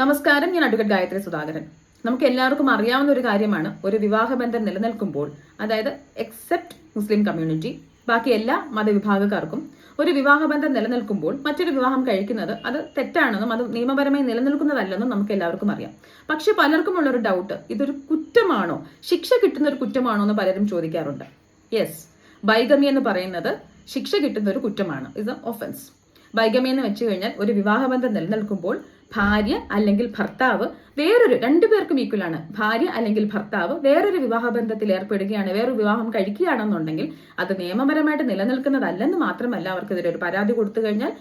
നമസ്കാരം ഞാൻ അഡ്വക്കേറ്റ് ഗായത്രി സുധാകരൻ. നമുക്ക് എല്ലാവർക്കും അറിയാവുന്ന ഒരു കാര്യമാണ് ഒരു വിവാഹബന്ധം നിലനിൽക്കുമ്പോൾ അതായത് എക്സെപ്റ്റ് മുസ്ലിം കമ്മ്യൂണിറ്റി ബാക്കി എല്ലാ മതവിഭാഗക്കാർക്കും ഒരു വിവാഹബന്ധം നിലനിൽക്കുമ്പോൾ മറ്റൊരു വിവാഹം കഴിക്കുന്നത് അത് തെറ്റാണെന്നും അത് നിയമപരമായി നിലനിൽക്കുന്നതല്ലെന്നും നമുക്ക് എല്ലാവർക്കും അറിയാം. പക്ഷെ പലർക്കും ഉള്ളൊരു ഡൗട്ട് ഇതൊരു കുറ്റമാണോ? ശിക്ഷ കിട്ടുന്ന ഒരു കുറ്റമാണോ എന്ന് പലരും ചോദിക്കാറുണ്ട്. യെസ് ബൈഗമി എന്ന് പറയുന്നത് ശിക്ഷ കിട്ടുന്ന ഒരു കുറ്റമാണ് ഇത് ഒഫൻസ് ബൈഗമി എന്ന് വെച്ച് കഴിഞ്ഞാൽ ഒരു വിവാഹബന്ധം നിലനിൽക്കുമ്പോൾ ഭാര്യ അല്ലെങ്കിൽ ഭർത്താവ് വേറൊരു രണ്ടു പേർക്കും ഈക്വൽ ആണ്. ഭാര്യ അല്ലെങ്കിൽ ഭർത്താവ് വേറൊരു വിവാഹബന്ധത്തിൽ ഏർപ്പെടുകയാണ് വേറൊരു വിവാഹം കഴിക്കുകയാണെന്നുണ്ടെങ്കിൽ അത് നിയമപരമായിട്ട് നിലനിൽക്കുന്നതല്ലെന്ന് മാത്രമല്ല അവർക്കെതിരെ ഒരു പരാതി കൊടുത്തു കഴിഞ്ഞാൽ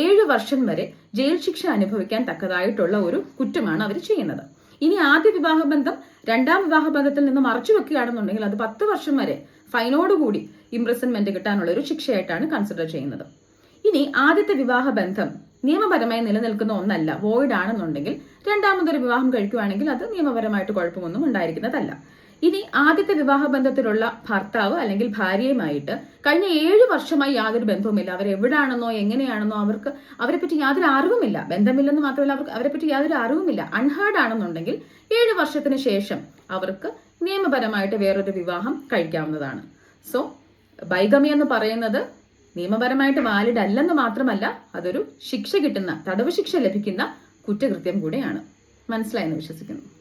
ഏഴ് വർഷം വരെ ജയിൽ ശിക്ഷ അനുഭവിക്കാൻ തക്കതായിട്ടുള്ള ഒരു കുറ്റമാണ് അവർ ചെയ്യുന്നത്. ഇനി ആദ്യ വിവാഹബന്ധം രണ്ടാം വിവാഹബന്ധത്തിൽ നിന്ന് മറച്ചു വെക്കുകയാണെന്നുണ്ടെങ്കിൽ അത് പത്ത് വർഷം വരെ ഫൈനോടുകൂടി ഇംപ്രസൺമെന്റ് കിട്ടാനുള്ള ഒരു ശിക്ഷയായിട്ടാണ് കൺസിഡർ ചെയ്യുന്നത്. ഇനി ആദ്യത്തെ വിവാഹ ബന്ധം നിയമപരമായി നിലനിൽക്കുന്ന ഒന്നല്ല വോയിഡ് ആണെന്നുണ്ടെങ്കിൽ രണ്ടാമതൊരു വിവാഹം കഴിക്കുകയാണെങ്കിൽ അത് നിയമപരമായിട്ട് കുഴപ്പമൊന്നും ഉണ്ടായിരിക്കുന്നതല്ല. ഇനി ആദ്യത്തെ വിവാഹ ബന്ധത്തിലുള്ള ഭർത്താവ് അല്ലെങ്കിൽ ഭാര്യയുമായിട്ട് കഴിഞ്ഞ ഏഴ് വർഷമായി യാതൊരു ബന്ധവുമില്ല. അവർ എവിടാണെന്നോ എങ്ങനെയാണെന്നോ അവർക്ക് അവരെ പറ്റി യാതൊരു അറിവുമില്ല. ബന്ധമില്ലെന്ന് മാത്രമല്ല അവർക്ക് അവരെ പറ്റി യാതൊരു അറിവുമില്ല. അൺഹേർഡ് ആണെന്നുണ്ടെങ്കിൽ ഏഴ് വർഷത്തിന് ശേഷം അവർക്ക് നിയമപരമായിട്ട് വേറൊരു വിവാഹം കഴിക്കാവുന്നതാണ്. സോ ബൈഗമി എന്ന് പറയുന്നത് നിയമപരമായിട്ട് വാലിഡ് അല്ലെന്ന് മാത്രമല്ല അതൊരു ശിക്ഷ കിട്ടുന്ന തടവ് ശിക്ഷ ലഭിക്കുന്ന കുറ്റകൃത്യം കൂടെയാണ്. മനസ്സിലായെന്ന് വിശ്വസിക്കുന്നു.